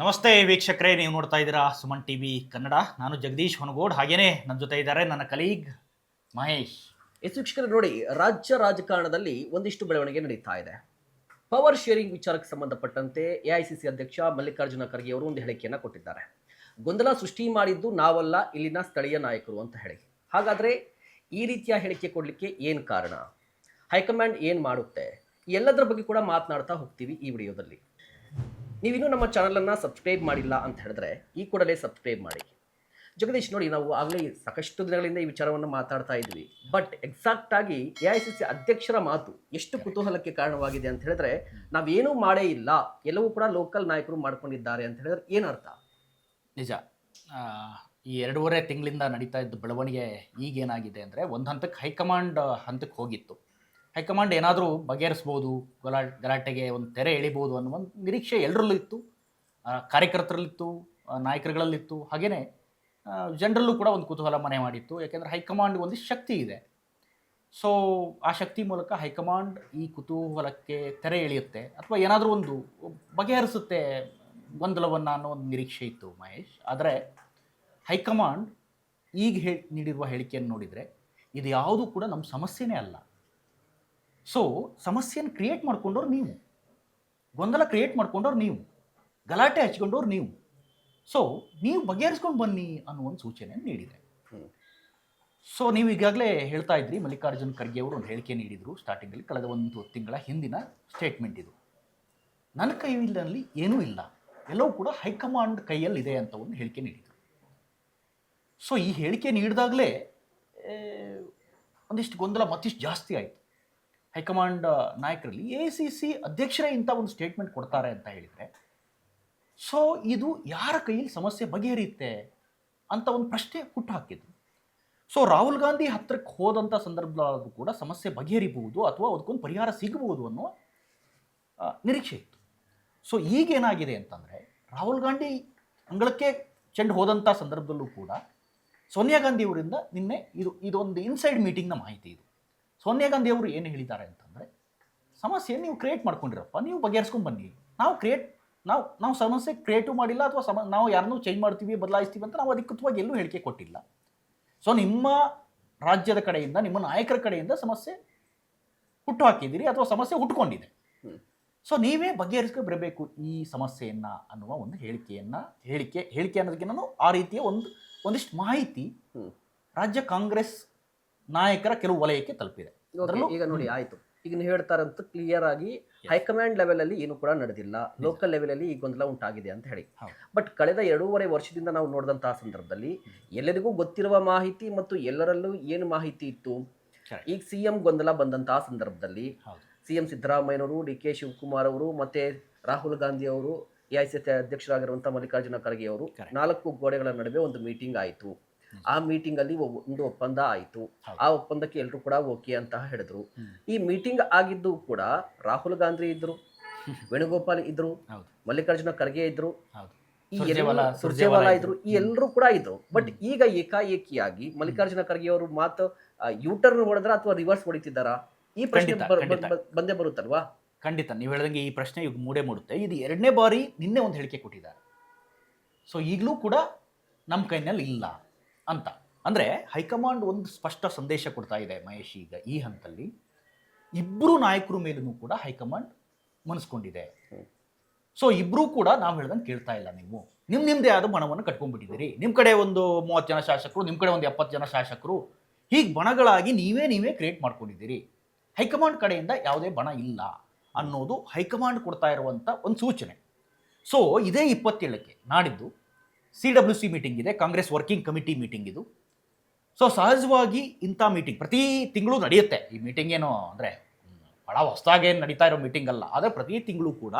ನಮಸ್ತೆ ವೀಕ್ಷಕರೇ, ನೀವು ನೋಡ್ತಾ ಇದ್ದೀರಾ ಸುಮನ್ ಟಿ ವಿ ಕನ್ನಡ. ನಾನು ಜಗದೀಶ್ ಹೊನಗೋಡ್. ಹಾಗೇನೇ ನನ್ನ ಜೊತೆ ಇದ್ದಾರೆ ನನ್ನ ಕಲೀಗ್ ಮಹೇಶ್. ಎಸ್ ವೀಕ್ಷಕರು, ನೋಡಿ, ರಾಜ್ಯ ರಾಜಕಾರಣದಲ್ಲಿ ಒಂದಿಷ್ಟು ಬೆಳವಣಿಗೆ ನಡೀತಾ ಇದೆ. ಪವರ್ ಶೇರಿಂಗ್ ವಿಚಾರಕ್ಕೆ ಸಂಬಂಧಪಟ್ಟಂತೆ ಎಐಸಿಸಿ ಅಧ್ಯಕ್ಷ ಮಲ್ಲಿಕಾರ್ಜುನ ಖರ್ಗೆ ಅವರು ಒಂದು ಹೇಳಿಕೆಯನ್ನು ಕೊಟ್ಟಿದ್ದಾರೆ. ಗೊಂದಲ ಸೃಷ್ಟಿ ಮಾಡಿದ್ದು ನಾವಲ್ಲ, ಇಲ್ಲಿನ ಸ್ಥಳೀಯ ನಾಯಕರು ಅಂತ ಹೇಳಿ. ಹಾಗಾದರೆ ಈ ರೀತಿಯ ಹೇಳಿಕೆ ಕೊಡಲಿಕ್ಕೆ ಏನು ಕಾರಣ? ಹೈಕಮಾಂಡ್ ಏನು ಮಾಡುತ್ತೆ? ಎಲ್ಲದರ ಬಗ್ಗೆ ಕೂಡ ಮಾತನಾಡ್ತಾ ಹೋಗ್ತೀವಿ ಈ ವಿಡಿಯೋದಲ್ಲಿ. ನೀವಿನ್ನೂ ನಮ್ಮ ಚಾನಲನ್ನು ಸಬ್ಸ್ಕ್ರೈಬ್ ಮಾಡಿಲ್ಲ ಅಂತ ಹೇಳಿದ್ರೆ ಈ ಕೂಡಲೇ ಸಬ್ಸ್ಕ್ರೈಬ್ ಮಾಡಿ. ಜಗದೀಶ್ ನೋಡಿ, ನಾವು ಆಗಲೇ ಸಾಕಷ್ಟು ದಿನಗಳಿಂದ ಈ ವಿಚಾರವನ್ನು ಮಾತಾಡ್ತಾ ಇದ್ವಿ ಬಟ್ ಎಕ್ಸಾಕ್ಟ್ ಆಗಿ ಎ ಐ ಸಿ ಸಿ ಅಧ್ಯಕ್ಷರ ಮಾತು ಎಷ್ಟು ಕುತೂಹಲಕ್ಕೆ ಕಾರಣವಾಗಿದೆ ಅಂತ ಹೇಳಿದ್ರೆ, ನಾವೇನೂ ಮಾಡೇ ಇಲ್ಲ, ಎಲ್ಲವೂ ಕೂಡ ಲೋಕಲ್ ನಾಯಕರು ಮಾಡ್ಕೊಂಡಿದ್ದಾರೆ ಅಂತ ಹೇಳಿದ್ರೆ ಏನರ್ಥ ನಿಜ. ಈ ಎರಡೂವರೆ ತಿಂಗಳಿಂದ ನಡೀತಾ ಇದ್ದ ಬೆಳವಣಿಗೆ ಈಗೇನಾಗಿದೆ ಅಂದರೆ ಒಂದು ಹಂತಕ್ಕೆ ಹೈಕಮಾಂಡ್ ಹಂತಕ್ಕೆ ಹೋಗಿತ್ತು. ಹೈಕಮಾಂಡ್ ಏನಾದರೂ ಬಗೆಹರಿಸ್ಬೋದು ಗಲಾ ಗಲಾಟೆಗೆ ಒಂದು ತೆರೆ ಎಳಿಬೋದು ಅನ್ನೋ ಒಂದು ನಿರೀಕ್ಷೆ ಎಲ್ಲರಲ್ಲೂ ಇತ್ತು. ಕಾರ್ಯಕರ್ತರಲ್ಲಿತ್ತು ನಾಯಕರುಗಳಲ್ಲಿತ್ತು. ಹಾಗೆಯೇ ಜನರಲ್ಲೂ ಕೂಡ ಒಂದು ಕುತೂಹಲ ಮನೆ ಮಾಡಿತ್ತು. ಯಾಕೆಂದರೆ ಹೈಕಮಾಂಡ್ ಒಂದು ಶಕ್ತಿ ಇದೆ. ಸೊ ಆ ಶಕ್ತಿ ಮೂಲಕ ಹೈಕಮಾಂಡ್ ಈ ಕುತೂಹಲಕ್ಕೆ ತೆರೆ ಎಳೆಯುತ್ತೆ ಅಥವಾ ಏನಾದರೂ ಒಂದು ಬಗೆಹರಿಸುತ್ತೆ ಗೊಂದಲವನ್ನು ಅನ್ನೋ ಒಂದು ನಿರೀಕ್ಷೆ ಇತ್ತು ಮಹೇಶ್. ಆದರೆ ಹೈಕಮಾಂಡ್ ಈಗ ಹೇಳಿ ನೀಡಿರುವ ಹೇಳಿಕೆಯನ್ನು ನೋಡಿದರೆ ಇದು ಯಾವುದೂ ಕೂಡ ನಮ್ಮ ಸಮಸ್ಯೆನೇ ಅಲ್ಲ. ಸೊ ಸಮಸ್ಯೆಯನ್ನು ಕ್ರಿಯೇಟ್ ಮಾಡ್ಕೊಂಡವ್ರು ನೀವು. ಗೊಂದಲ ಕ್ರಿಯೇಟ್ ಮಾಡ್ಕೊಂಡವ್ರು ನೀವು. ಗಲಾಟೆ ಹಚ್ಕೊಂಡವ್ರು ನೀವು. ಸೊ ನೀವು ಬಗೆಹರಿಸ್ಕೊಂಡು ಬನ್ನಿ ಅನ್ನೋ ಒಂದು ಸೂಚನೆಯನ್ನು ನೀಡಿದೆ. ಸೊ ನೀವು ಈಗಾಗಲೇ ಹೇಳ್ತಾ ಇದ್ರಿ ಮಲ್ಲಿಕಾರ್ಜುನ್ ಖರ್ಗೆ ಅವರು ಒಂದು ಹೇಳಿಕೆ ನೀಡಿದರು ಸ್ಟಾರ್ಟಿಂಗಲ್ಲಿ ಕಳೆದ ಒಂದು ತಿಂಗಳ ಹಿಂದಿನ ಸ್ಟೇಟ್ಮೆಂಟ್ ಇದು. ನನ್ನ ಕೈಯಲ್ಲಿ ಏನೂ ಇಲ್ಲ. ಎಲ್ಲವೂ ಕೂಡ ಹೈಕಮಾಂಡ್ ಕೈಯಲ್ಲಿದೆ ಅಂತ ಒಂದು ಹೇಳಿಕೆ ನೀಡಿದರು. ಸೊ ಈ ಹೇಳಿಕೆ ನೀಡಿದಾಗಲೇ ಒಂದಿಷ್ಟು ಗೊಂದಲ ಮತ್ತಿಷ್ಟು ಜಾಸ್ತಿ ಆಯಿತು. ಹೈಕಮಾಂಡ್ ನಾಯಕರಲ್ಲಿ ಎ ಸಿ ಸಿ ಅಧ್ಯಕ್ಷರೇ ಇಂಥ ಒಂದು ಸ್ಟೇಟ್ಮೆಂಟ್ ಕೊಡ್ತಾರೆ ಅಂತ ಹೇಳಿದರೆ, ಸೊ ಇದು ಯಾರ ಕೈಯಲ್ಲಿ ಸಮಸ್ಯೆ ಬಗೆಹರಿಯುತ್ತೆ ಅಂತ ಒಂದು ಪ್ರಶ್ನೆ ಹುಟ್ಟು ಹಾಕಿದ್ರು. ಸೊ ರಾಹುಲ್ ಗಾಂಧಿ ಹತ್ತಿರಕ್ಕೆ ಹೋದಂಥ ಸಂದರ್ಭದಲ್ಲೂ ಕೂಡ ಸಮಸ್ಯೆ ಬಗೆಹರಿಬಹುದು ಅಥವಾ ಅದಕ್ಕೊಂದು ಪರಿಹಾರ ಸಿಗಬಹುದು ಅನ್ನೋ ನಿರೀಕ್ಷೆ ಇತ್ತು. ಸೊ ಈಗೇನಾಗಿದೆ ಅಂತಂದರೆ, ರಾಹುಲ್ ಗಾಂಧಿ ಅಂಗಳಕ್ಕೆ ಚೆಂಡು ಹೋದಂಥ ಸಂದರ್ಭದಲ್ಲೂ ಕೂಡ ಸೋನಿಯಾ ಗಾಂಧಿ ಅವರಿಂದ ನಿನ್ನೆ ಇದು, ಇದೊಂದು ಇನ್ಸೈಡ್ ಮೀಟಿಂಗ್ನ ಮಾಹಿತಿ ಇದು. ಸೋನಿಯಾ ಗಾಂಧಿ ಅವರು ಏನು ಹೇಳಿದ್ದಾರೆ ಅಂತಂದರೆ ಸಮಸ್ಯೆ ನೀವು ಕ್ರಿಯೇಟ್ ಮಾಡ್ಕೊಂಡಿರಪ್ಪ ನೀವು ಬಗೆಹರಿಸ್ಕೊಂಡು ಬನ್ನಿ. ನಾವು ಕ್ರಿಯೇಟ್ ನಾವು ನಾವು ಸಮಸ್ಯೆ ಕ್ರಿಯೇಟು ಮಾಡಿಲ್ಲ ಅಥವಾ ಸಮ ನಾವು ಯಾರನ್ನೂ ಚೇಂಜ್ ಮಾಡ್ತೀವಿ ಬದಲಾಯಿಸ್ತೀವಿ ಅಂತ ನಾವು ಅಧಿಕೃತವಾಗಿ ಎಲ್ಲೂ ಹೇಳಿಕೆ ಕೊಟ್ಟಿಲ್ಲ. ಸೊ ನಿಮ್ಮ ರಾಜ್ಯದ ಕಡೆಯಿಂದ ನಿಮ್ಮ ನಾಯಕರ ಕಡೆಯಿಂದ ಸಮಸ್ಯೆ ಹುಟ್ಟು ಹಾಕಿದ್ದೀರಿ ಅಥವಾ ಸಮಸ್ಯೆ ಹುಟ್ಕೊಂಡಿದೆ. ಸೊ ನೀವೇ ಬಗೆಹರಿಸ್ಕೊಂಡು ಬರಬೇಕು ಈ ಸಮಸ್ಯೆಯನ್ನು ಅನ್ನುವ ಒಂದು ಹೇಳಿಕೆಯನ್ನು ಹೇಳಿಕೆ ಹೇಳಿಕೆ ಅನ್ನೋದಕ್ಕಿಂತ ಆ ರೀತಿಯ ಒಂದು ಒಂದಿಷ್ಟು ಮಾಹಿತಿ ರಾಜ್ಯ ಕಾಂಗ್ರೆಸ್ ನಾಯಕರ ಕೆಲವು ವಲಯಕ್ಕೆ ತಲುಪಿದೆ. ಅದರಲ್ಲೂ- ಈಗ ನೋಡಿ ಆಯ್ತು. ಈಗ ನೀವು ಹೇಳ್ತಾರಂತ ಕ್ಲಿಯರ್ ಆಗಿ ಹೈಕಮಾಂಡ್ ಲೆವೆಲ್ ಅಲ್ಲಿ ಏನು ಕೂಡ ನಡೆದಿಲ್ಲ. ಲೋಕಲ್ ಲೆವೆಲ್ ಅಲ್ಲಿ ಈ ಗೊಂದಲ ಉಂಟಾಗಿದೆ ಅಂತ ಹೇಳಿ. ಬಟ್ ಕಳೆದ ಎರಡೂವರೆ ವರ್ಷದಿಂದ ನಾವು ನೋಡಿದಂತಹ ಸಂದರ್ಭದಲ್ಲಿ ಎಲ್ಲರಿಗೂ ಗೊತ್ತಿರುವ ಮಾಹಿತಿ ಮತ್ತು ಎಲ್ಲರಲ್ಲೂ ಏನು ಮಾಹಿತಿ ಇತ್ತು. ಈಗ ಸಿ ಎಂ ಗೊಂದಲ ಬಂದಂತಹ ಸಂದರ್ಭದಲ್ಲಿ ಸಿ ಎಂ ಸಿದ್ದರಾಮಯ್ಯನವರು ಡಿ ಕೆ ಶಿವಕುಮಾರ್ ಅವರು ಮತ್ತೆ ರಾಹುಲ್ ಗಾಂಧಿ ಅವರು ಎ ಐ ಸಿ ಅಧ್ಯಕ್ಷರಾಗಿರುವಂತಹ ಮಲ್ಲಿಕಾರ್ಜುನ ಖರ್ಗೆ ಅವರು ನಾಲ್ಕು ಗೋಡೆಗಳ ನಡುವೆ ಒಂದು ಮೀಟಿಂಗ್ ಆಯಿತು. ಆ ಮೀಟಿಂಗ್ ಅಲ್ಲಿ ಒಂದು ಒಪ್ಪಂದ ಆಯಿತು. ಆ ಒಪ್ಪಂದಕ್ಕೆ ಎಲ್ಲರೂ ಕೂಡ ಓಕೆ ಅಂತ ಹೇಳಿದ್ರು. ಈ ಮೀಟಿಂಗ್ ಆಗಿದ್ದು ಕೂಡ ರಾಹುಲ್ ಗಾಂಧಿ ಇದ್ರು ವೇಣುಗೋಪಾಲ್ ಇದ್ರು ಮಲ್ಲಿಕಾರ್ಜುನ ಖರ್ಗೆ ಇದ್ರು ಈ ಸುರ್ಜೇವಾಲಾ- ಇದ್ರು. ಈ. ಎಲ್ಲರೂ ಕೂಡ ಇದ್ರು. ಬಟ್ ಈಗ ಏಕಾಏಕಿಯಾಗಿ ಮಲ್ಲಿಕಾರ್ಜುನ ಖರ್ಗೆ ಅವರು ಮಾತು ಯೂಟರ್ನ್ ಹೊಡೆದ್ರ ಅಥವಾ ರಿವರ್ಸ್ ಹೊಡಿತಿದ್ದಾರಾ? ಈ ಪ್ರಶ್ನೆ ಬಂದೇ ಬರುತ್ತಲ್ವಾ? ಖಂಡಿತ ನೀವು ಹೇಳ್ದಂಗೆ ಈ ಪ್ರಶ್ನೆ ಈಗ ಮೂಡೇ ಮೂಡುತ್ತೆ. ಇದು ಎರಡನೇ ಬಾರಿ ನಿನ್ನೆ ಒಂದು ಹೇಳಿಕೆ ಕೊಟ್ಟಿದ್ದಾರೆ. ಸೊ ಈಗಲೂ ಕೂಡ ನಮ್ಮ ಕೈನಲ್ಲಿ ಇಲ್ಲ. ಅಂತ. ಅಂದರೆ ಹೈಕಮಾಂಡ್ ಒಂದು ಸ್ಪಷ್ಟ ಸಂದೇಶ ಕೊಡ್ತಾ ಇದೆ ಮಹೇಶ್ ಈಗ ಈ ಹಂತದಲ್ಲಿ ಇಬ್ಬರು ನಾಯಕರ ಮೇಲೂ ಕೂಡ ಹೈಕಮಾಂಡ್ ಮನಸ್ಕೊಂಡಿದೆ. ಸೊ ಇಬ್ಬರೂ ಕೂಡ ನಾವು ಹೇಳ್ದಂಗೆ ಕೇಳ್ತಾ ಇಲ್ಲ ನೀವು. ನಿಮ್ಮ ನಿಮ್ಮದೇ ಆದ ಬಣವನ್ನು ಕಟ್ಕೊಂಡ್ಬಿಟ್ಟಿದ್ದೀರಿ. ನಿಮ್ಮ ಕಡೆ ಒಂದು ಮೂವತ್ತು ಜನ ಶಾಸಕರು ನಿಮ್ಮ ಕಡೆ ಒಂದು ಎಪ್ಪತ್ತು ಜನ ಶಾಸಕರು. ಹೀಗೆ ಬಣಗಳಾಗಿ ನೀವೇ ನೀವೇ ಕ್ರಿಯೇಟ್ ಮಾಡ್ಕೊಂಡಿದ್ದೀರಿ. ಹೈಕಮಾಂಡ್ ಕಡೆಯಿಂದ ಯಾವುದೇ ಬಣ ಇಲ್ಲ ಅನ್ನೋದು ಹೈಕಮಾಂಡ್ ಕೊಡ್ತಾ ಇರುವಂಥ ಒಂದು ಸೂಚನೆ. ಸೊ ಇದೇ ಇಪ್ಪತ್ತೇಳಕ್ಕೆ ನಾಡಿದ್ದು ಸಿ ಡಬ್ಲ್ಯೂ ಸಿ ಮೀಟಿಂಗ್ ಇದೆ ಕಾಂಗ್ರೆಸ್ ವರ್ಕಿಂಗ್ ಕಮಿಟಿ ಮೀಟಿಂಗ್ ಇದು. ಸೊ ಸಹಜವಾಗಿ ಇಂಥ ಮೀಟಿಂಗ್ ಪ್ರತಿ ತಿಂಗಳು ನಡೆಯುತ್ತೆ. ಈ ಮೀಟಿಂಗ್ ಏನು ಅಂದರೆ ಭಾಳ ಹೊಸದಾಗೇನು ನಡೀತಾ ಇರೋ ಮೀಟಿಂಗ್ ಅಲ್ಲ. ಆದರೆ ಪ್ರತಿ ತಿಂಗಳು ಕೂಡ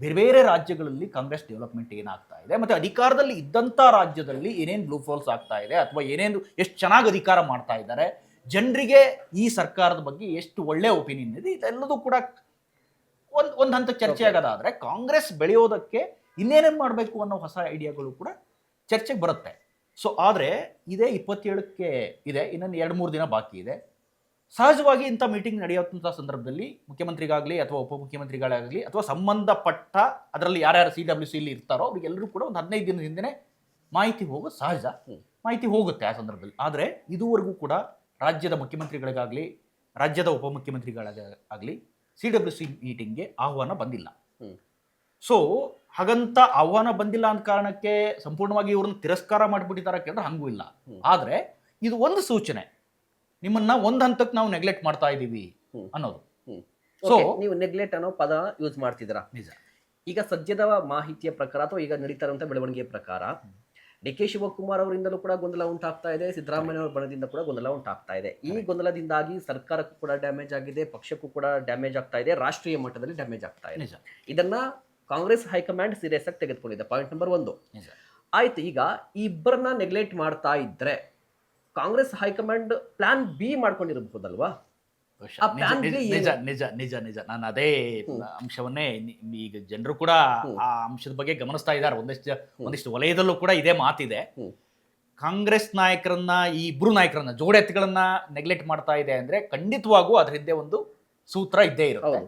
ಬೇರೆ ಬೇರೆ ರಾಜ್ಯಗಳಲ್ಲಿ ಕಾಂಗ್ರೆಸ್ ಡೆವಲಪ್ಮೆಂಟ್ ಏನಾಗ್ತಾ ಇದೆ, ಮತ್ತು ಅಧಿಕಾರದಲ್ಲಿ ಇದ್ದಂಥ ರಾಜ್ಯದಲ್ಲಿ ಏನೇನು ಬ್ಲೂ ಫಾಲ್ಸ್ ಆಗ್ತಾ ಇದೆ, ಅಥವಾ ಏನೇನು ಎಷ್ಟು ಚೆನ್ನಾಗಿ ಅಧಿಕಾರ ಮಾಡ್ತಾ ಇದ್ದಾರೆ, ಜನರಿಗೆ ಈ ಸರ್ಕಾರದ ಬಗ್ಗೆ ಎಷ್ಟು ಒಳ್ಳೆಯ ಒಪಿನಿಯನ್ ಇದೆ, ಇದೆಲ್ಲದೂ ಕೂಡ ಒಂದು ಒಂದು ಹಂತಕ್ಕೆ ಚರ್ಚೆ ಆಗೋದಾದ್ರೆ ಕಾಂಗ್ರೆಸ್ ಬೆಳೆಯೋದಕ್ಕೆ ಇನ್ನೇನೇನು ಮಾಡಬೇಕು ಅನ್ನೋ ಹೊಸ ಐಡಿಯಾಗಳು ಕೂಡ ಚರ್ಚೆಗೆ ಬರುತ್ತೆ. ಸೊ ಆದರೆ ಇದೇ ಇಪ್ಪತ್ತೇಳಕ್ಕೆ ಇದೆ ಇನ್ನೊಂದು ಎರಡು ಮೂರು ದಿನ ಬಾಕಿ ಇದೆ. ಸಹಜವಾಗಿ ಇಂಥ ಮೀಟಿಂಗ್ ನಡೆಯುವಂಥ ಸಂದರ್ಭದಲ್ಲಿ ಮುಖ್ಯಮಂತ್ರಿಗಾಗಲಿ ಅಥವಾ ಉಪಮುಖ್ಯಮಂತ್ರಿಗಳಾಗಲಿ ಅಥವಾ ಸಂಬಂಧಪಟ್ಟ ಅದರಲ್ಲಿ ಯಾರ್ಯಾರು ಸಿ ಡಬ್ಲ್ಯೂ ಸಿ ಇರ್ತಾರೋ ಅವರಿಗೆಲ್ಲರೂ ಕೂಡ ಒಂದು ಹದಿನೈದು ದಿನದ ಹಿಂದೆ ಮಾಹಿತಿ ಹೋಗೋದು ಸಹಜ ಮಾಹಿತಿ ಹೋಗುತ್ತೆ ಆ ಸಂದರ್ಭದಲ್ಲಿ. ಆದರೆ ಇದುವರೆಗೂ ಕೂಡ ರಾಜ್ಯದ ಮುಖ್ಯಮಂತ್ರಿಗಳಿಗಾಗಲಿ ರಾಜ್ಯದ ಉಪಮುಖ್ಯಮಂತ್ರಿಗಳಾಗಲಿ ಸಿ ಡಬ್ಲ್ಯೂ ಸಿ ಮೀಟಿಂಗ್ಗೆ ಆಹ್ವಾನ ಬಂದಿಲ್ಲ. ಸೊ ಹಾಗಂತ ಆಹ್ವಾನ ಬಂದಿಲ್ಲ ಅಂತ ಕಾರಣಕ್ಕೆ ಸಂಪೂರ್ಣವಾಗಿ ಇವ್ರನ್ನ ತಿರಸ್ಕಾರ ಮಾಡಿಬಿಟ್ಟಿದ್ದಾರೆ ಕೇಳಿದ್ರೆ ಹಂಗೂ ಇಲ್ಲ. ಆದರೆ ಇದು ಒಂದು ಸೂಚನೆ. ನಿಮ್ಮನ್ನ ಒಂದು ಹಂತಕ್ಕೆ ನಾವು ನೆಗ್ಲೆಕ್ಟ್ ಮಾಡ್ತಾ ಇದ್ದೀವಿ ಅನ್ನೋದು. ಸೊ ನೀವು ನೆಗ್ಲೆಕ್ಟ್ ಅನ್ನೋ ಪದ ಯೂಸ್ ಮಾಡ್ತಿದ್ದೀರಾ? ನಿಜ. ಈಗ ಸದ್ಯದ ಮಾಹಿತಿಯ ಪ್ರಕಾರ ಅಥವಾ ಈಗ ನಡೀತಾ ಇರುವಂತಹ ಬೆಳವಣಿಗೆಯ ಪ್ರಕಾರ ಡಿ ಕೆ ಶಿವಕುಮಾರ್ ಅವರಿಂದಲೂ ಕೂಡ ಗೊಂದಲ ಉಂಟಾಗ್ತಾ ಇದೆ. ಸಿದ್ದರಾಮಯ್ಯ ಅವರ ಬಣದಿಂದ ಕೂಡ ಗೊಂದಲ ಉಂಟಾಗ್ತಾ ಇದೆ. ಈ ಗೊಂದಲದಿಂದಾಗಿ ಸರ್ಕಾರಕ್ಕೂ ಕೂಡ ಡ್ಯಾಮೇಜ್ ಆಗಿದೆ ಪಕ್ಷಕ್ಕೂ ಕೂಡ ಡ್ಯಾಮೇಜ್ ಆಗ್ತಾ ಇದೆ ರಾಷ್ಟ್ರೀಯ ಮಟ್ಟದಲ್ಲಿ ಡ್ಯಾಮೇಜ್ ಆಗ್ತಾ ಇದೆ. ಇದನ್ನ ಕಾಂಗ್ರೆಸ್ ಹೈಕಮಾಂಡ್ ಸೀರಿಯಸ್ ಆಗಿ ತೆಗೆದುಕೊಂಡಿದೆ. ಪಾಯಿಂಟ್ ನಂಬರ್ ಒಂದು. ಆಯ್ತು ಈಗ ಈ ಇಬ್ಬರನ್ನ ನೆಗ್ಲೆಕ್ಟ್ ಮಾಡ್ತಾ ಇದ್ರೆ Congress high command plan B ಮಾಡ್ಕೊಂಡಿರಬಹುದಲ್ವಾ? ನಿಜ ನಿಜ ನಿಜ ನಿಜ ನಾನು ಅದೇ ಅಂಶವನ್ನೇ ಈಗ ಜನರು ಕೂಡ ಆ ಅಂಶದ ಬಗ್ಗೆ ಗಮನಿಸ್ತಾ ಇದ್ದಾರೆ. ಒಂದಿಷ್ಟು ಒಂದಿಷ್ಟು ವಲಯದಲ್ಲೂ ಕೂಡ ಇದೇ ಮಾತಿದೆ. ಕಾಂಗ್ರೆಸ್ ನಾಯಕರನ್ನ ಈ ಇಬ್ರು ನಾಯಕರನ್ನ ಜೋಡೆತ್ತುಗಳನ್ನ ನೆಗ್ಲೆಕ್ಟ್ ಮಾಡ್ತಾ ಇದೆ ಅಂದ್ರೆ ಖಂಡಿತವಾಗೂ ಅದ್ರ ಹಿಂದೆ ಒಂದು ಸೂತ್ರ ಇದ್ದೇ ಇರುತ್ತೆ.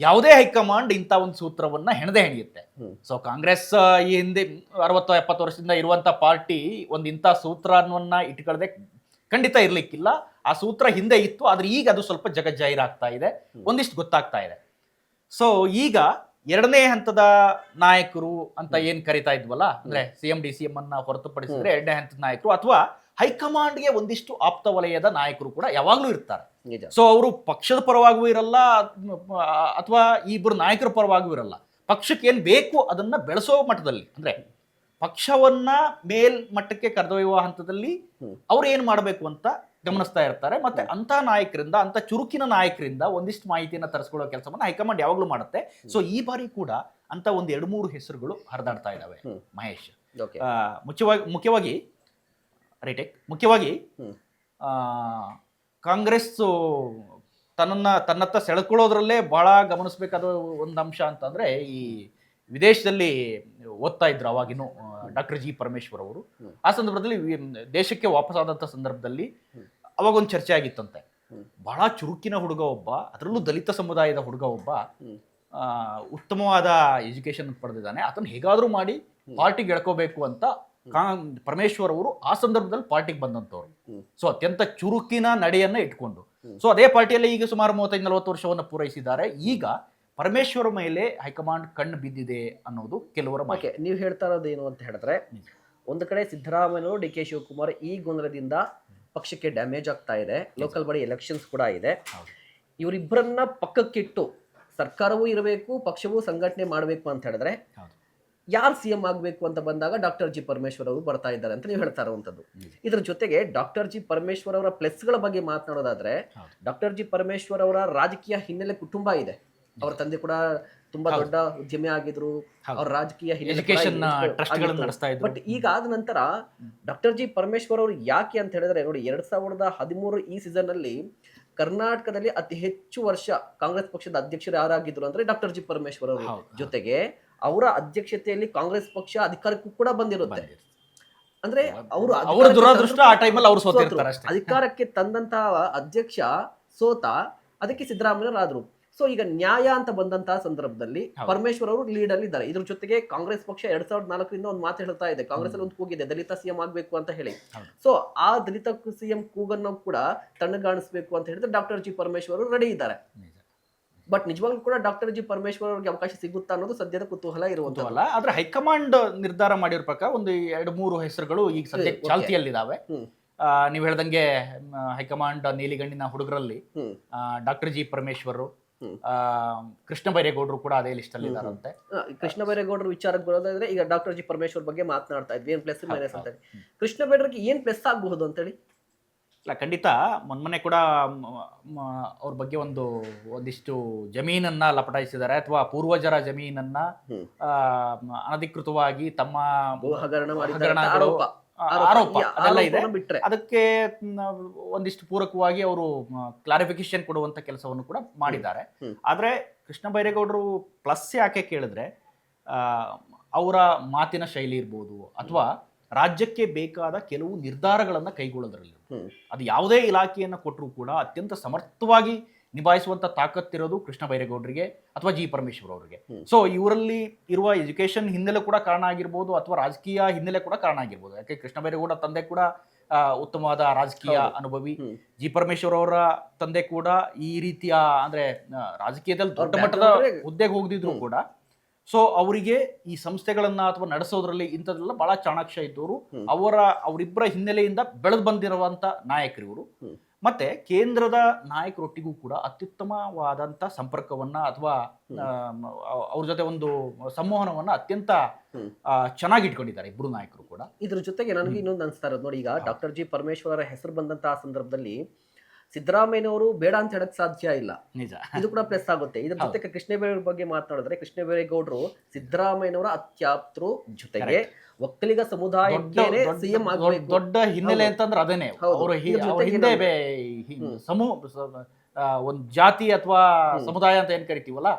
ಯಾವುದೇ ಹೈಕಮಾಂಡ್ ಇಂಥ ಒಂದು ಸೂತ್ರವನ್ನ ಹೆಣದೆ ಹೆಣಿಯುತ್ತೆ. ಸೊ ಕಾಂಗ್ರೆಸ್ ಈ ಹಿಂದೆ ಅರವತ್ತು ಎಪ್ಪತ್ತು ವರ್ಷದಿಂದ ಇರುವಂತ ಪಾರ್ಟಿ ಒಂದು ಇಂಥ ಸೂತ್ರವನ್ನ ಇಟ್ಕೊಳ್ಳದೆ ಖಂಡಿತ ಇರ್ಲಿಕ್ಕಿಲ್ಲ. ಆ ಸೂತ್ರ ಹಿಂದೆ ಇತ್ತು ಆದ್ರೆ ಈಗ ಅದು ಸ್ವಲ್ಪ ಜಗಜ್ಜಾಹೀರಾಗ್ತಾ ಇದೆ. ಒಂದಿಷ್ಟು ಗೊತ್ತಾಗ್ತಾ ಇದೆ. ಸೊ ಈಗ ಎರಡನೇ ಹಂತದ ನಾಯಕರು ಅಂತ ಏನ್ ಕರಿತಾ ಇದ್ವಲ್ಲ ಅಂದ್ರೆ C M D C M ಅನ್ನ ಹೊರತುಪಡಿಸಿದ್ರೆ ಎರಡನೇ ಹಂತದ ನಾಯಕರು ಅಥವಾ ಹೈಕಮಾಂಡ್ಗೆ ಒಂದಿಷ್ಟು ಆಪ್ತ ವಲಯದ ನಾಯಕರು ಕೂಡ ಯಾವಾಗ್ಲೂ ಇರ್ತಾರೆ. ಸೊ ಅವರು ಪಕ್ಷದ ಪರವಾಗೂ ಇರಲ್ಲ ಅಥವಾ ಇಬ್ಬರು ನಾಯಕರ ಪರವಾಗೂ ಇರಲ್ಲ. ಪಕ್ಷಕ್ಕೆ ಏನ್ ಬೇಕು ಅದನ್ನ ಬೆಳೆಸೋ ಮಟ್ಟದಲ್ಲಿ ಅಂದ್ರೆ ಪಕ್ಷವನ್ನ ಮೇಲ್ಮಟ್ಟಕ್ಕೆ ಕರೆದೊಯ್ಯುವ ಹಂತದಲ್ಲಿ. ಅವ್ರು ಏನು ಮಾಡಬೇಕು ಅಂತ ಗಮನಿಸ್ತಾ ಇರ್ತಾರೆ. ಮತ್ತೆ ಅಂತ ನಾಯಕರಿಂದ ಅಂತ ಚುರುಕಿನ ನಾಯಕರಿಂದ ಒಂದಿಷ್ಟು ಮಾಹಿತಿಯನ್ನ ತರಿಸ್ಕೊಳ್ಳೋ ಕೆಲಸವನ್ನ ಹೈಕಮಾಂಡ್ ಯಾವಾಗಲೂ ಮಾಡುತ್ತೆ. ಸೊ ಈ ಬಾರಿ ಕೂಡ ಅಂತ ಒಂದು ಎರಡು ಮೂರು ಹೆಸರುಗಳು ಹರಿದಾಡ್ತಾ ಇದ್ದಾವೆ ಮಹೇಶ್. ಓಕೆ. ಮುಖ್ಯವಾಗಿ ಮುಖ್ಯವಾಗಿ ರೈಟೆಕ್ ಮುಖ್ಯವಾಗಿ ಕಾಂಗ್ರೆಸ್ ತನ್ನ ತನ್ನತ್ತ ಸೆಳೆಕೊಳ್ಳೋದ್ರಲ್ಲೇ ಬಹಳ ಗಮನಿಸಬೇಕಾದ ಒಂದು ಅಂಶ ಅಂತಂದ್ರೆ ಈ ವಿದೇಶದಲ್ಲಿ ಓದ್ತಾ ಇದ್ರು ಅವಾಗಿನ್ನು ಡಾಕ್ಟರ್ ಜಿ ಪರಮೇಶ್ವರ್ ಅವರು. ಆ ಸಂದರ್ಭದಲ್ಲಿ ದೇಶಕ್ಕೆ ವಾಪಸ್ಸಾದಂಥ ಸಂದರ್ಭದಲ್ಲಿ. ಅವಾಗ ಒಂದು ಚರ್ಚೆ ಆಗಿತ್ತಂತೆ. ಬಹಳ ಚುರುಕಿನ ಹುಡುಗ ಒಬ್ಬ ಅದರಲ್ಲೂ ದಲಿತ ಸಮುದಾಯದ ಹುಡುಗ ಒಬ್ಬ ಉತ್ತಮವಾದ ಎಜುಕೇಶನ್ ಪಡೆದಿದ್ದಾನೆ. ಅದನ್ನು ಹೇಗಾದರೂ ಮಾಡಿ ಪಾರ್ಟಿಗೆ ಎಳ್ಕೋಬೇಕು ಅಂತ ಕಾ- ಪರಮೇಶ್ವರ್ ಅವರು ಆ ಸಂದರ್ಭದಲ್ಲಿ ಪಾರ್ಟಿಗೆ ಬಂದಂಥವ್ರು. ಸೊ ಅತ್ಯಂತ ಚುರುಕಿನ ನಡೆಯನ್ನ ಇಟ್ಕೊಂಡು. ಸೊ ಅದೇ ಪಾರ್ಟಿಯಲ್ಲಿ ಈಗ ಸುಮಾರು ಮೂವತ್ತೈದು ನಲವತ್ತು ವರ್ಷವನ್ನು ಪೂರೈಸಿದ್ದಾರೆ. ಈಗ ಪರಮೇಶ್ವರ ಮೇಲೆ ಹೈಕಮಾಂಡ್ ಕಣ್ಣು ಬಿದ್ದಿದೆ ಅನ್ನೋದು ಕೆಲವರ ಬಗ್ಗೆ ಓಕೆ ನೀವು ಹೇಳ್ತಾ ಇರೋದು ಏನು ಅಂತ ಹೇಳಿದ್ರೆ. ಒಂದು ಕಡೆ ಸಿದ್ದರಾಮಯ್ಯನವರು ಡಿ ಕೆ ಶಿವಕುಮಾರ್ ಈ ಗೊಂದಲದಿಂದ ಪಕ್ಷಕ್ಕೆ ಡ್ಯಾಮೇಜ್ ಆಗ್ತಾ ಇದೆ ಲೋಕಲ್ ಬಾಡಿ ಎಲೆಕ್ಷನ್ಸ್ ಕೂಡ ಇದೆ. ಇವರಿಬ್ಬರನ್ನ ಪಕ್ಕಕ್ಕಿಟ್ಟು ಸರ್ಕಾರವೂ ಇರಬೇಕು ಪಕ್ಷವೂ ಸಂಘಟನೆ ಮಾಡಬೇಕು ಅಂತ ಹೇಳಿದ್ರೆ. ಯಾರು ಸಿ ಎಂ ಆಗಬೇಕು ಅಂತ ಬಂದಾಗ ಡಾಕ್ಟರ್ ಜಿ ಪರಮೇಶ್ವರ್ ಅವರು ಬರ್ತಾ ಇದ್ದಾರೆ ಅಂತ ನೀವು ಹೇಳ್ತಾ ಇರುವಂಥದ್ದು. ಇದ್ರ ಜೊತೆಗೆ ಡಾಕ್ಟರ್ ಜಿ ಪರಮೇಶ್ವರ್ ಅವರ ಪ್ಲಸ್ಗಳ ಬಗ್ಗೆ ಮಾತನಾಡೋದಾದ್ರೆ ಡಾಕ್ಟರ್ ಜಿ ಪರಮೇಶ್ವರ್ ಅವರ ರಾಜಕೀಯ ಹಿನ್ನೆಲೆ ಕುಟುಂಬ ಇದೆ ಅವರ ತಂದೆ ಕೂಡ ತುಂಬಾ ದೊಡ್ಡ ಉದ್ಯಮಿ ಆಗಿದ್ರು. ಅವ್ರ ರಾಜಕೀಯ ಬಟ್ ಈಗ ಆದ ನಂತರ ಡಾಕ್ಟರ್ ಜಿ ಪರಮೇಶ್ವರ್ ಅವರು ಯಾಕೆ ಅಂತ ಹೇಳಿದ್ರೆ ನೋಡಿ ಎರಡ್ ಸಾವಿರದ ಹದಿಮೂರು ಈ ಸೀಸನ್ ಅಲ್ಲಿ ಕರ್ನಾಟಕದಲ್ಲಿ ಅತಿ ಹೆಚ್ಚು ವರ್ಷ ಕಾಂಗ್ರೆಸ್ ಪಕ್ಷದ ಅಧ್ಯಕ್ಷರು ಯಾರಾಗಿದ್ರು ಅಂದ್ರೆ ಡಾಕ್ಟರ್ ಜಿ ಪರಮೇಶ್ವರ್ ಅವರು ಜೊತೆಗೆ ಅವರ ಅಧ್ಯಕ್ಷತೆಯಲ್ಲಿ ಕಾಂಗ್ರೆಸ್ ಪಕ್ಷ ಅಧಿಕಾರಕ್ಕೂ ಕೂಡ ಬಂದಿರುತ್ತೆ. ಅಂದ್ರೆ ಅವರು ಅವರ ದುರಾದೃಷ್ಟ ಆ ಟೈಮಲ್ಲಿ ಅವರು ಸೋತಿರ್ತಾರೆ ಅಷ್ಟೇ. ಅಧಿಕಾರಕ್ಕೆ ತಂದಂತಹ ಅಧ್ಯಕ್ಷ ಸೋತ ಅದಕ್ಕೆ ಸಿದ್ದರಾಮಯ್ಯರಾದ್ರು ಸೊ ಈಗ ನ್ಯಾಯ ಅಂತ ಬಂದಂತಹ ಸಂದರ್ಭದಲ್ಲಿ. ಪರಮೇಶ್ವರ್ ಅವರು ಲೀಡ್ ಅಲ್ಲಿ ಇದ್ದಾರೆ. ಇದ್ರ ಜೊತೆಗೆ ಕಾಂಗ್ರೆಸ್ ಪಕ್ಷ ಎರಡ್ ಸಾವಿರದ ನಾಲ್ಕರಿಂದ ಒಂದು ಮಾತು ಹೇಳ್ತಾ ಇದೆ. ಕಾಂಗ್ರೆಸ್ ಅಲ್ಲಿ ಒಂದು ಕೂಗಿದೆ ದಲಿತ ಸಿಎಂ ಆಗ್ಬೇಕು ಅಂತ ಹೇಳಿ. ಸೊ ಆ ದಲಿತ ಸಿಎಂ ಕೂಗನ್ನು ಕೂಡ ತಣ್ಣಗಾಣಿಸ್ಬೇಕು ಅಂತ ಹೇಳಿದ್ರೆ ಡಾಕ್ಟರ್ ಜಿ ಪರಮೇಶ್ವರ್ ಅವರು ರೆಡಿ ಇದ್ದಾರೆ ಬಟ್ ನಿಜವಾಗ್ಲೂ ಕೂಡ ಡಾಕ್ಟರ್ ಜಿ ಪರಮೇಶ್ವರ್ ಅವರಿಗೆ ಅವಕಾಶ ಸಿಗುತ್ತಾ ಅನ್ನೋದು ಸದ್ಯದ ಕುತೂಹಲ ಇರುವಂತದ್ದು. ಅಲ್ಲ ಆದ್ರೆ ಹೈಕಮಾಂಡ್ ನಿರ್ಧಾರ ಮಾಡಿರೋ ಪ್ರಕಾರ ಒಂದು ಎರಡು ಮೂರು ಹೆಸರುಗಳು ಈಗ ಸದ್ಯ ಚಾಲ್ತಿಯಲ್ಲಿದ್ದಾವೆ ನೀವು ಹೇಳ್ದಂಗೆ ಹೈಕಮಾಂಡ್ ನೀಲಿಗಣ್ಣಿನ ಹುಡುಗರಲ್ಲಿ ಡಾಕ್ಟರ್ ಜಿ ಪರಮೇಶ್ವರ್ ಕೃಷ್ಣ ಬೈರೇಗೌಡರು ಕೂಡ ಅದೇ ಲಿಸ್ಟ್ ಅಲ್ಲಿ ಇದ್ದಾರಂತೆ ಆ, ಕೃಷ್ಣ ಬೈರೇಗೌಡರ ವಿಚಾರಕ್ಕೆ ಬರೋದಾದ್ರೆ ಈಗ ಡಾಕ್ಟರ್ ಜಿ ಪರಮೇಶ್ವರ್ ಬಗ್ಗೆ ಮಾತನಾಡ್ತಾ ಇದ್ವಿ ಏನ್ ಪ್ಲಸ್ ಮೈನಸ್ ಅಂತ ಕೃಷ್ಣ ಬೈರೇಗೌಡರಿಗೆ ಏನ್ ಪ್ಲಸ್ ಆಗಬಹುದು ಅಂತ ಹೇಳಿ ಇಲ್ಲ ಖಂಡಿತ. ಮೊನ್ನೆ ಕೂಡ ಅವ್ರ ಬಗ್ಗೆ ಒಂದು ಒಂದಿಷ್ಟು ಜಮೀನನ್ನ ಲಪಟಾಯಿಸಿದ್ದಾರೆ ಅಥವಾ ಪೂರ್ವಜರ ಜಮೀನನ್ನ ಅನಧಿಕೃತವಾಗಿ ತಮ್ಮ ಆರೋಪ. ಅದೆಲ್ಲ ಇದೆ. ಅದಕ್ಕೆ ಒಂದಿಷ್ಟು ಪೂರಕವಾಗಿ ಅವರು ಕ್ಲಾರಿಫಿಕೇಶನ್ ಕೊಡುವಂತ ಕೆಲಸವನ್ನು ಕೂಡ ಮಾಡಿದ್ದಾರೆ. ಆದ್ರೆ ಕೃಷ್ಣ ಬೈರೇಗೌಡರು ಪ್ಲಸ್ ಯಾಕೆ ಕೇಳಿದ್ರೆ ಅವರ ಮಾತಿನ ಶೈಲಿ ಇರ್ಬೋದು ಅಥವಾ ರಾಜ್ಯಕ್ಕೆ ಬೇಕಾದ ಕೆಲವು ನಿರ್ಧಾರಗಳನ್ನು ಕೈಗೊಳ್ಳೋದ್ರಲ್ಲಿ. ಅದು ಯಾವುದೇ ಇಲಾಖೆಯನ್ನು ಕೊಟ್ಟರೂ ಕೂಡ ಅತ್ಯಂತ ಸಮರ್ಥವಾಗಿ ನಿಭಾಯಿಸುವಂತ ತಾಕತ್ತಿರೋದು ಕೃಷ್ಣ ಬೈರೇಗೌಡರಿಗೆ ಅಥವಾ ಜಿ ಪರಮೇಶ್ವರ್ ಅವರಿಗೆ. ಸೊ ಇವರಲ್ಲಿ ಇರುವ ಎಜುಕೇಶನ್ ಹಿನ್ನೆಲೆ ಕೂಡ ಕಾರಣ ಆಗಿರ್ಬೋದು ಅಥವಾ ರಾಜಕೀಯ ಹಿನ್ನೆಲೆ ಕೂಡ ಕಾರಣ ಆಗಿರ್ಬೋದು. ಯಾಕೆ ಕೃಷ್ಣ ಬೈರೇಗೌಡ ತಂದೆ ಕೂಡ ಉತ್ತಮವಾದ ರಾಜಕೀಯ ಅನುಭವಿ. ಜಿ ಪರಮೇಶ್ವರ್ ಅವರ ತಂದೆ ಕೂಡ ಈ ರೀತಿಯ ಅಂದ್ರೆ ರಾಜಕೀಯದಲ್ಲಿ ದೊಡ್ಡ ಮಟ್ಟದ ಹುದ್ದೆಗೆ ಹೋಗದಿದ್ರು ಕೂಡ ಸೊ ಅವರಿಗೆ ಈ ಸಂಸ್ಥೆಗಳನ್ನ ಅಥವಾ ನಡೆಸೋದ್ರಲ್ಲಿ ಇಂಥದ್ದೆಲ್ಲ ಬಹಳ ಚಾಣಾಕ್ಷ ಇದ್ದವರು. ಅವರ ಅವರಿಬ್ಬರ ಹಿನ್ನೆಲೆಯಿಂದ ಬೆಳೆದು ಬಂದಿರುವಂತ ನಾಯಕರು ಇವರು ಮತ್ತೆ ಕೇಂದ್ರದ ನಾಯಕರೊಟ್ಟಿಗೂ ಕೂಡ ಅತ್ಯುತ್ತಮವಾದಂತ ಸಂಪರ್ಕವನ್ನ ಅಥವಾ. ಅವ್ರ ಜೊತೆ ಒಂದು ಸಂವಹನವನ್ನ ಅತ್ಯಂತ ಚೆನ್ನಾಗಿ ಇಟ್ಕೊಂಡಿದ್ದಾರೆ ಇಬ್ರು ನಾಯಕರು ಕೂಡ. ಇದ್ರ ಜೊತೆಗೆ ನನಗೆ ಇನ್ನೊಂದು ಅನಿಸ್ತಾ ಇರೋದು ನೋಡಿ ಈಗ ಡಾಕ್ಟರ್ ಜಿ ಪರಮೇಶ್ವರ ಹೆಸರು ಬಂದಂತಹ ಸಂದರ್ಭದಲ್ಲಿ ಸಿದ್ದರಾಮಯ್ಯನವರು ಬೇಡ ಅಂತ ಹೇಳಕ್ ಸಾಧ್ಯ ಇಲ್ಲ. ನಿಜ. ಇದು ಕೂಡ ಪ್ಲಸ್ ಆಗುತ್ತೆ. ಇದ್ರ ಜೊತೆಗೆ ಕೃಷ್ಣ ಬೈರೇಗೌಡ ಬಗ್ಗೆ ಮಾತನಾಡಿದ್ರೆ ಕೃಷ್ಣಬೇರೇಗೌಡರು ಸಿದ್ದರಾಮಯ್ಯನವರ ಅತ್ಯಾಪ್ತರು ಜೊತೆಗೆ ಒಕ್ಕಲಿಗ ಸಮುದಾಯಕ್ಕೆ ಸಿಎಂ ದೊಡ್ಡ- ಆಗಬೇಕು. ದೊಡ್ಡ ಹಿನ್ನೆಲೆ. ಅಂತಂದ್ರೆ ಅದೇನೆ ಹೌದು. ಅವ್ರ ಹಿ- ಇದ್ರ ಅವ್ರ ಜೊತೆಗೆ ಹಿಂದೆ ನಾನು- ಬೇ- ಹಿ- ಹ್ಮ್. ಸಮೂಹ ಒಂದು ಜಾತಿ ಅಥವಾ ಸಮುದಾಯ ಅಂತ ಏನ್ ಕರಿತೀವಲ್ಲ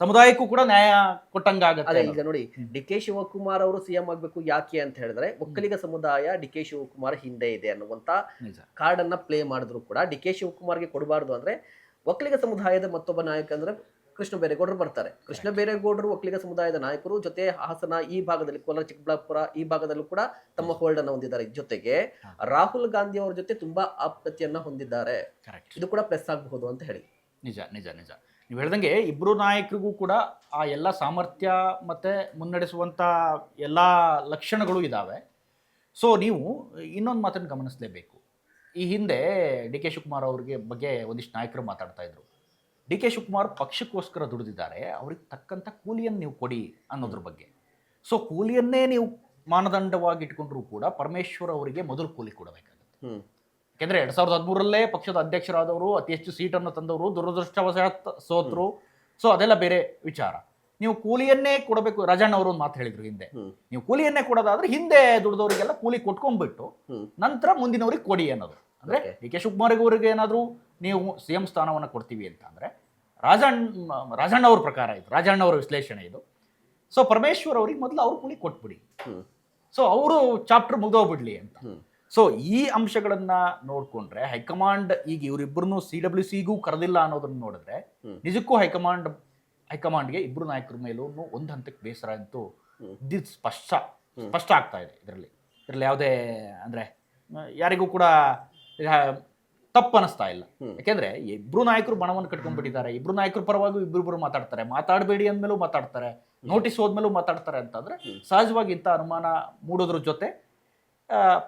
ಸಮುದಾಯಕ್ಕೂ ಕೂಡ ನ್ಯಾಯ ಅದೇ ಕೊಟ್ಟಂಗಾಗತ್ತೆ ಈಗ ನೋಡಿ. ಡಿ ಕೆ ಶಿವಕುಮಾರ್ ಅವರು ಸಿಎಂ ಆಗ್ಬೇಕು ಯಾಕೆ ಅಂತ ಹೇಳಿದ್ರೆ ಒಕ್ಕಲಿಗ ಸಮುದಾಯ ಡಿ ಕೆ ಶಿವಕುಮಾರ್ ಹಿಂದೆ ಇದೆ ಅನ್ನುವಂತ ಕಾರ್ಡ್ ಅನ್ನ ಪ್ಲೇ ಮಾಡಿದ್ರು ಕೂಡ ಡಿ ಕೆ ಶಿವಕುಮಾರ್ಗೆ ಕೊಡಬಾರ್ದು ಅಂದ್ರೆ ಒಕ್ಕಲಿಗ ಸಮುದಾಯದ ಮತ್ತೊಬ್ಬ ನಾಯಕ ಅಂದ್ರೆ ಕೃಷ್ಣ ಬೈರೇಗೌಡರು ಬರ್ತಾರೆ. ಕೃಷ್ಣ ಬೈರೇಗೌಡರು ಒಕ್ಕಲಿಗ ಸಮುದಾಯದ ನಾಯಕರು ಜೊತೆ ಹಾಸನ ಈ ಭಾಗದಲ್ಲಿ ಕೋಲಾರ ಚಿಕ್ಕಬಳ್ಳಾಪುರ ಈ ಭಾಗದಲ್ಲೂ ಕೂಡ ತಮ್ಮ ಹೋಲ್ಡ್ ಅನ್ನು ಹೊಂದಿದ್ದಾರೆ. ಜೊತೆಗೆ ರಾಹುಲ್ ಗಾಂಧಿ ಅವರ ಜೊತೆ ತುಂಬಾ ಆಪ್ತತೆಯನ್ನ ಹೊಂದಿದ್ದಾರೆ. ಕರೆಕ್ಟ್ ಇದು ಕೂಡ ಪ್ಲಸ್ ಆಗಬಹುದು ಅಂತ ಹೇಳಿ. ನಿಜ ನಿಜ ನಿಜ. ನೀವು ಹೇಳ್ದಂಗೆ ಇಬ್ಬರು ನಾಯಕರಿಗೂ ಕೂಡ ಆ ಎಲ್ಲ ಸಾಮರ್ಥ್ಯ ಮತ್ತೆ ಮುನ್ನಡೆಸುವಂತ ಎಲ್ಲ ಲಕ್ಷಣಗಳು ಇದಾವೆ. ಸೊ ನೀವು ಇನ್ನೊಂದು ಮಾತನ್ನು ಗಮನಿಸಲೇಬೇಕು. ಈ ಹಿಂದೆ ಡಿ ಕೆ ಶಿವಕುಮಾರ್ ಅವ್ರಿಗೆ ಬಗ್ಗೆ ಒಂದಿಷ್ಟು ನಾಯಕರು ಮಾತಾಡ್ತಾ ಇದ್ರು. ಡಿ ಕೆ ಶಿವಕುಮಾರ್ ಪಕ್ಷಕ್ಕೋಸ್ಕರ ದುಡಿದಿದ್ದಾರೆ. ಅವ್ರಿಗೆ ತಕ್ಕಂಥ ಕೂಲಿಯನ್ನು ನೀವು ಕೊಡಿ ಅನ್ನೋದ್ರ ಬಗ್ಗೆ. ಸೊ ಕೂಲಿಯನ್ನೇ ನೀವು ಮಾನದಂಡವಾಗಿ ಇಟ್ಕೊಂಡ್ರೂ ಕೂಡ ಪರಮೇಶ್ವರ್ ಅವರಿಗೆ ಮೊದಲು ಕೂಲಿ ಕೊಡಬೇಕಾಗುತ್ತೆ. ಯಾಕೆಂದರೆ ಎರಡ್ ಸಾವಿರದ ಹದಿಮೂರಲ್ಲೇ ಪಕ್ಷದ ಅಧ್ಯಕ್ಷರಾದವರು ಅತಿ ಹೆಚ್ಚು ಸೀಟನ್ನು ತಂದವರು ದುರದೃಷ್ಟವಶಾತ್ ಸೋತರು. ಸೊ ಅದೆಲ್ಲ ಬೇರೆ ವಿಚಾರ. ನೀವು ಕೂಲಿಯನ್ನೇ ಕೊಡಬೇಕು ರಾಜಣ್ಣ ಅವರು ಒಂದು ಮಾತು ಹೇಳಿದ್ರು ಹಿಂದೆ. ನೀವು ಕೂಲಿಯನ್ನೇ ಕೊಡೋದಾದ್ರೆ ಹಿಂದೆ ದುಡಿದವರಿಗೆಲ್ಲ ಕೂಲಿ ಕೊಟ್ಕೊಂಡ್ಬಿಟ್ಟು ನಂತರ ಮುಂದಿನವ್ರಿಗೆ ಕೊಡಿ ಅನ್ನೋದು. ಅಂದ್ರೆ. ಡಿ ಕೆ ಶಿವಕುಮಾರ್ ಅವರಿಗೆ ಏನಾದರೂ ನೀವು ಸಿ ಎಂ ಸ್ಥಾನವನ್ನು ಕೊಡ್ತೀವಿ ಅಂತ ಅಂದ್ರೆ ರಾಜಣ್ಣ ರಾಜಣ್ಣ ಅವ್ರ ಪ್ರಕಾರ ಇದು ರಾಜಣ್ಣ ಅವರ ವಿಶ್ಲೇಷಣೆ ಇದು. ಸೊ ಪರಮೇಶ್ವರ್ ಅವ್ರಿಗೆ ಮೊದಲು ಅವ್ರ ಕುಳಿ ಕೊಟ್ಬಿಡಿ. ಸೊ ಅವರು ಚಾಪ್ಟರ್ ಮುಗ್ದೋಗ್ಬಿಡ್ಲಿ ಅಂತ. ಸೊ ಈ ಅಂಶಗಳನ್ನ ನೋಡ್ಕೊಂಡ್ರೆ ಹೈಕಮಾಂಡ್ ಈಗ ಇವರಿಬ್ಬರನ್ನು ಸಿ ಡಬ್ಲ್ಯೂ ಸಿಗೂ ಕರೆದಿಲ್ಲ ಅನ್ನೋದನ್ನ ನೋಡಿದ್ರೆ. ನಿಜಕ್ಕೂ ಹೈಕಮಾಂಡ್ ಹೈಕಮಾಂಡ್ಗೆ ಇಬ್ಬರು ನಾಯಕರ ಮೇಲೂ ಒಂದು ಹಂತಕ್ಕೆ ಬೇಸರ ಅಂತೂ ಇದ್ದಿದ್ದು ಸ್ಪಷ್ಟ ಸ್ಪಷ್ಟ ಆಗ್ತಾ ಇದೆ ಇದರಲ್ಲಿ. ಇದರಲ್ಲಿ ಯಾವುದೇ ಅಂದ್ರೆ ಯಾರಿಗೂ ಕೂಡ ಆ, ತಪ್ಪು ಅನಿಸ್ತಾ ಇಲ್ಲ ಯಾಕೆಂದ್ರೆ ಇಬ್ರು ನಾಯಕರು ಬಣವನ್ನು ಕಟ್ಕೊಂಡ್ಬಿಟ್ಟಿದ್ದಾರೆ. ಇಬ್ರು ನಾಯಕರ ಪರವಾಗಿ ಇಬ್ಬರು ಮಾತಾಡ್ತಾರೆ. ಮಾತಾಡಬೇಡಿ ಅಂದ್ಮೇಲೂ ಮಾತಾಡ್ತಾರೆ. ನೋಟಿಸ್ ಹೋದ್ಮೇಲೂ ಮಾತಾಡ್ತಾರೆ ಅಂತಂದ್ರೆ. ಸಹಜವಾಗಿ ಇಂಥ ಅನುಮಾನ ಮೂಡೋದ್ರ ಜೊತೆ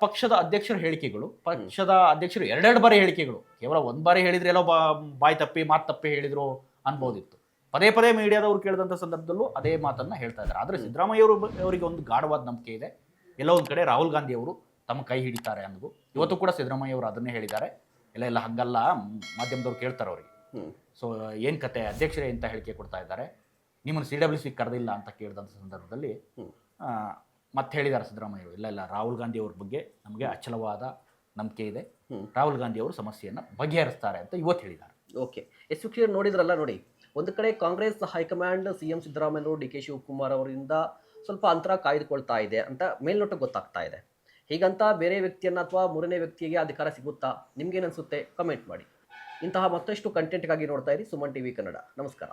ಪಕ್ಷದ ಅಧ್ಯಕ್ಷರ ಹೇಳಿಕೆಗಳು ಪಕ್ಷದ ಅಧ್ಯಕ್ಷರು ಎರಡೆರಡು ಬಾರಿ ಹೇಳಿಕೆಗಳು. ಕೇವಲ ಒಂದ್ ಬಾರಿ ಹೇಳಿದ್ರೆ ಎಲ್ಲೋ ಬಾ ಬಾಯಿ ತಪ್ಪಿ ಮಾತು ತಪ್ಪಿ ಹೇಳಿದ್ರು ಅನ್ಬೋದಿತ್ತು. ಪದೇ ಪದೇ ಮೀಡಿಯಾದವ್ರು ಕೇಳಿದಂಥ ಸಂದರ್ಭದಲ್ಲೂ ಅದೇ ಮಾತನ್ನ ಹೇಳ್ತಾ ಇದ್ದಾರೆ. ಆದ್ರೆ ಸಿದ್ದರಾಮಯ್ಯ ಅವರು ಅವರಿಗೆ ಒಂದು ಗಾಢವಾದ ನಂಬಿಕೆ ಇದೆ. ಎಲ್ಲ ಒಂದ್ ಕಡೆ ರಾಹುಲ್ ಗಾಂಧಿ ಅವರು ತಮ್ಮ ಕೈ ಹಿಡಿತಾರೆ ಅನ್ನೋದು ಇವತ್ತು ಕೂಡ ಸಿದ್ದರಾಮಯ್ಯ ಅವರು ಅದನ್ನೇ ಹೇಳಿದ್ದಾರೆ. ಎಲ್ಲ ಇಲ್ಲ ಹಂಗಲ್ಲ. ಮಾಧ್ಯಮದವ್ರು ಕೇಳ್ತಾರೆ ಅವ್ರಿಗೆ. ಸೊ ಏನು ಕತೆ ಅಧ್ಯಕ್ಷರೇ ಅಂತ ಹೇಳಿಕೆ ಕೊಡ್ತಾ ಇದ್ದಾರೆ. ನಿಮ್ಮನ್ನು ಸಿ ಡಬ್ಲ್ಯೂ ಸಿ ಕರೆದಿಲ್ಲ ಅಂತ ಕೇಳಿದಂಥ ಸಂದರ್ಭದಲ್ಲಿ. ಮತ್ತೆ ಹೇಳಿದ್ದಾರೆ ಸಿದ್ದರಾಮಯ್ಯ ಅವರು ಇಲ್ಲ ಇಲ್ಲ ರಾಹುಲ್ ಗಾಂಧಿ ಅವ್ರ ಬಗ್ಗೆ ನಮಗೆ ಅಚಲವಾದ ನಂಬಿಕೆ ಇದೆ. ರಾಹುಲ್ ಗಾಂಧಿ ಅವರು ಸಮಸ್ಯೆಯನ್ನು ಬಗೆಹರಿಸ್ತಾರೆ ಅಂತ ಇವತ್ತು ಹೇಳಿದ್ದಾರೆ. ಓಕೆ. ಎಸ್ ಕ್ಲಿಯರ್ ನೋಡಿದ್ರಲ್ಲ ನೋಡಿ ಒಂದು ಕಡೆ Congress high command C M ಸಿದ್ದರಾಮಯ್ಯವರು D K Shivakumar ಅವರಿಂದ ಸ್ವಲ್ಪ ಅಂತರ ಕಾಯ್ದುಕೊಳ್ತಾ ಇದೆ ಅಂತ ಮೇಲ್ನೋಟ ಗೊತ್ತಾಗ್ತಾ ಇದೆ. ಹೀಗಂತ ಬೇರೆ ವ್ಯಕ್ತಿಯನ್ನು ಅಥವಾ ಮೂರನೇ ವ್ಯಕ್ತಿಗೆ ಅಧಿಕಾರ ಸಿಗುತ್ತಾ? ನಿಮ್ಗೇನು ಅನಿಸುತ್ತೆ? ಕಮೆಂಟ್ ಮಾಡಿ. ಇಂತಹ ಮತ್ತಷ್ಟು ಕಂಟೆಂಟ್ಗಾಗಿ ನೋಡ್ತಾ ಇರಿ ಸುಮನ್ ಟಿವಿ ಕನ್ನಡ. ನಮಸ್ಕಾರ.